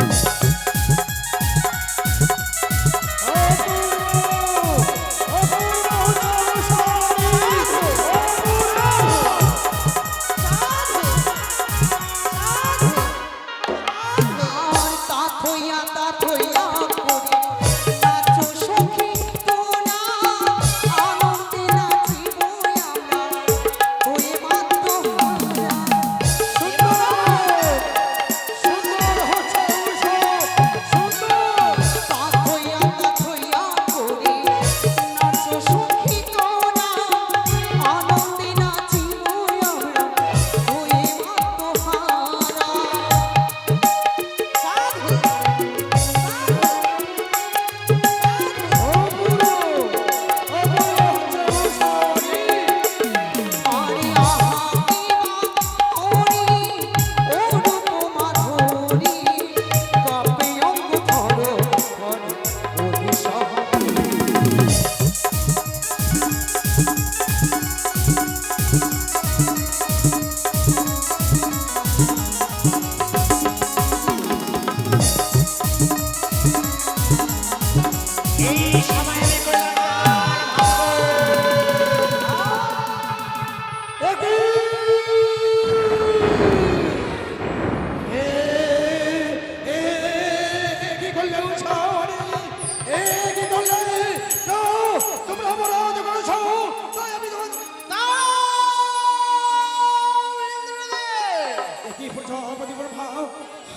আর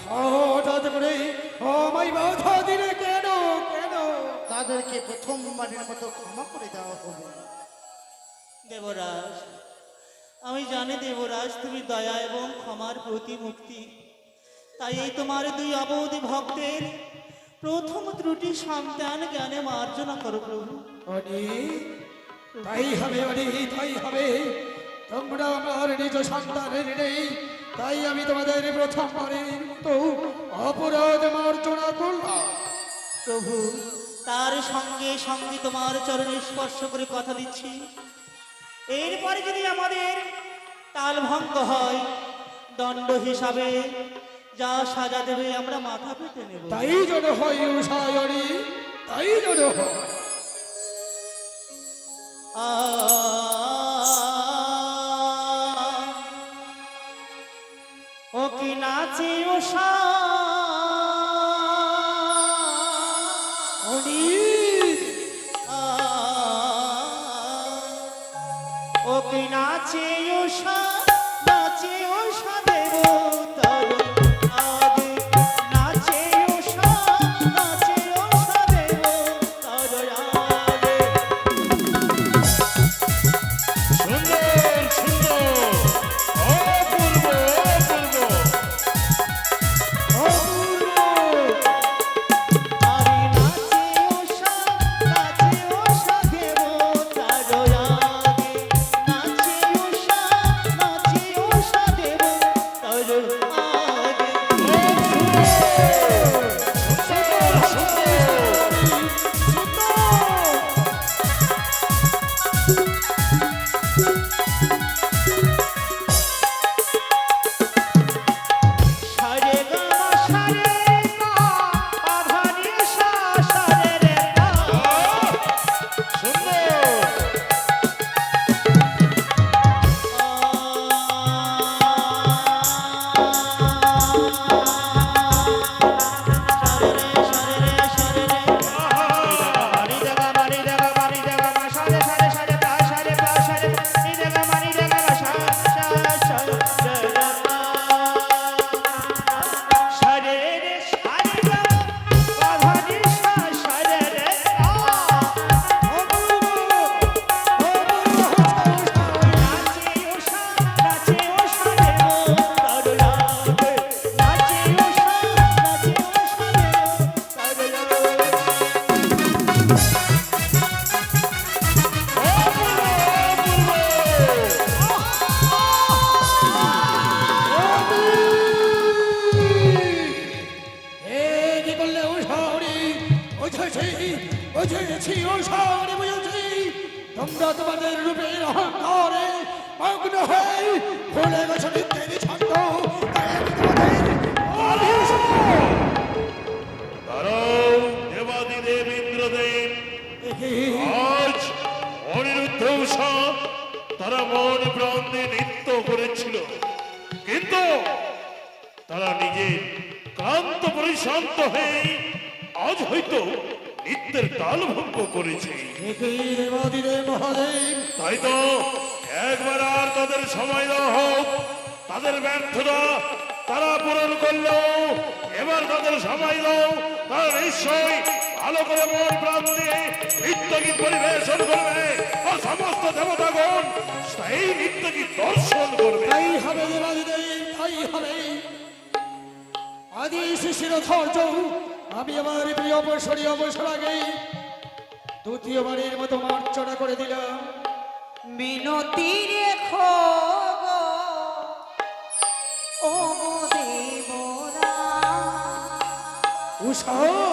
হঠাৎ করে আমায় বাধা দিলে কেন? কেন? তাদেরকে প্রথমবারের মতো ক্ষমা করে দেওয়া হবে দেবরাজ আমি জানি দেবরাজ তুমি দয়া এবং ক্ষমার প্রতিমুক্তি তাই এই তোমার দুই অবধি ভক্তের প্রথম ত্রুটি সন্তান জ্ঞানে মার্জনা করো প্রভু। তাই হবে তাই হবে। তোমরা আমার নিজ সন্তানের নেই। তাই আমি তোমাদের প্রথমবারের মতো অপরাধ মার্জনা করলাম। প্রভু তার সঙ্গে সঙ্গে তোমার চরণে স্পর্শ করে কথা দিচ্ছি। এরপরে যদি আমাদের তাল ভঙ্গ হয় দণ্ড হিসাবে যা সাজা দেবে আমরা মাথা পেতে নেব। তাই যেন হয় উষায়নি তাই যেন হয়। আ সাত তোমরা তোমাদের রূপের অহংকারে মগ্ন হয়ে ভুলে গেছো নিত্যের ছন্দ। অনিরুদ্ধ উষা তারা মন প্রাণ নৃত্য করেছিল। কিন্তু তারা নিজে ক্লান্ত পরিশ্রান্ত হয়ে আজ হয়তো নিত্যের তাল ভঙ্গ করেছে। তাই তো একবার আর তাদের সময় দেওয়া হোক তাদের ব্যর্থতা তারা পূরণ করল এবার তাদের সময় দাও তারা নিশ্চয়ই ভালো করে মন প্রাণ দিয়ে নৃত্যগীত পরিবেশন করবে আর সমস্ত দেবতাগণ সেই নৃত্যগীত দর্শন করবে। তাই হবে তাই হবে। আদি শিশির ধৈর্য আমি আমার প্রিয় অবসরই অবসর আগে দ্বিতীয়বারের মতো মার্চনা করে দিলাম। মিনতি রেখো ও দেবরা উষা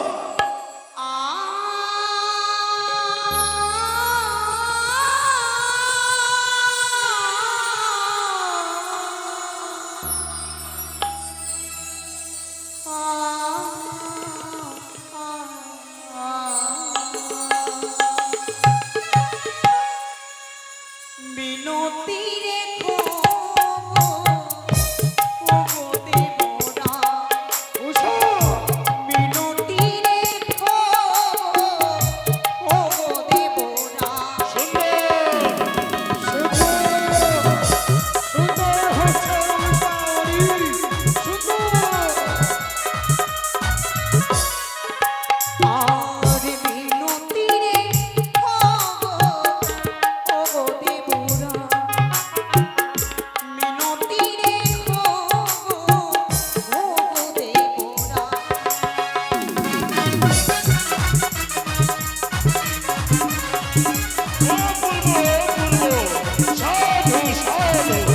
Who's on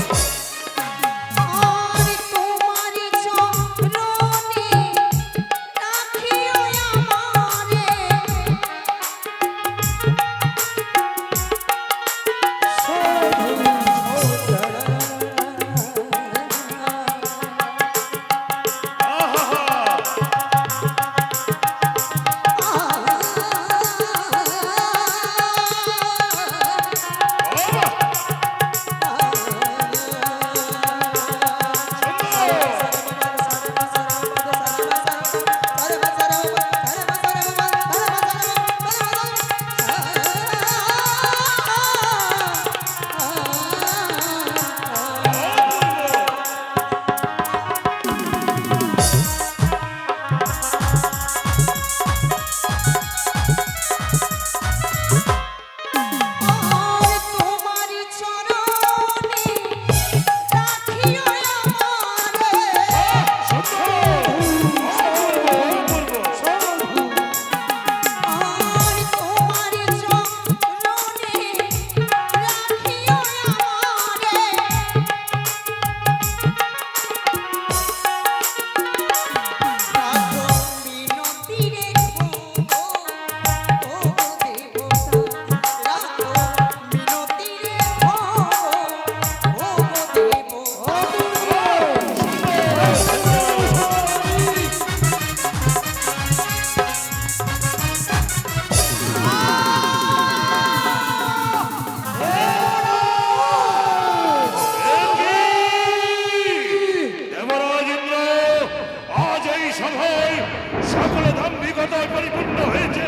সকলে দাম্ভিকতায় পরিপূর্ণ হয়েছে।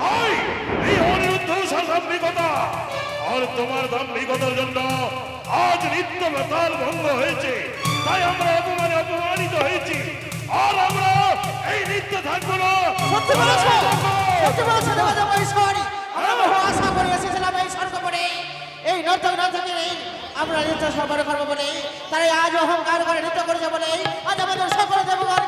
তাই এই অনিরুদ্ধ দাম্ভিকতা। আর তোমার দাম্ভিকতার জন্য আজ নিত্য বেতাল ভঙ্গ হয়েছে। তাই আমরা অপমানে অপমানিত হয়েছি। আর আমরা এই নিত্য থাকব না। সত্যি বলেছ? সত্যি বলেছ? দেবাদেব ঈশ্বরী আমরা আশা করে এসেছিলাম এই স্বর্গপরে। এই নর্তক নর্তকী নেই আমরা নিত্য সফর করব বলে তারা আজ অহংকার করে নৃত্য করেছে বলে আজ আমাদের সফর সকল দেবগণ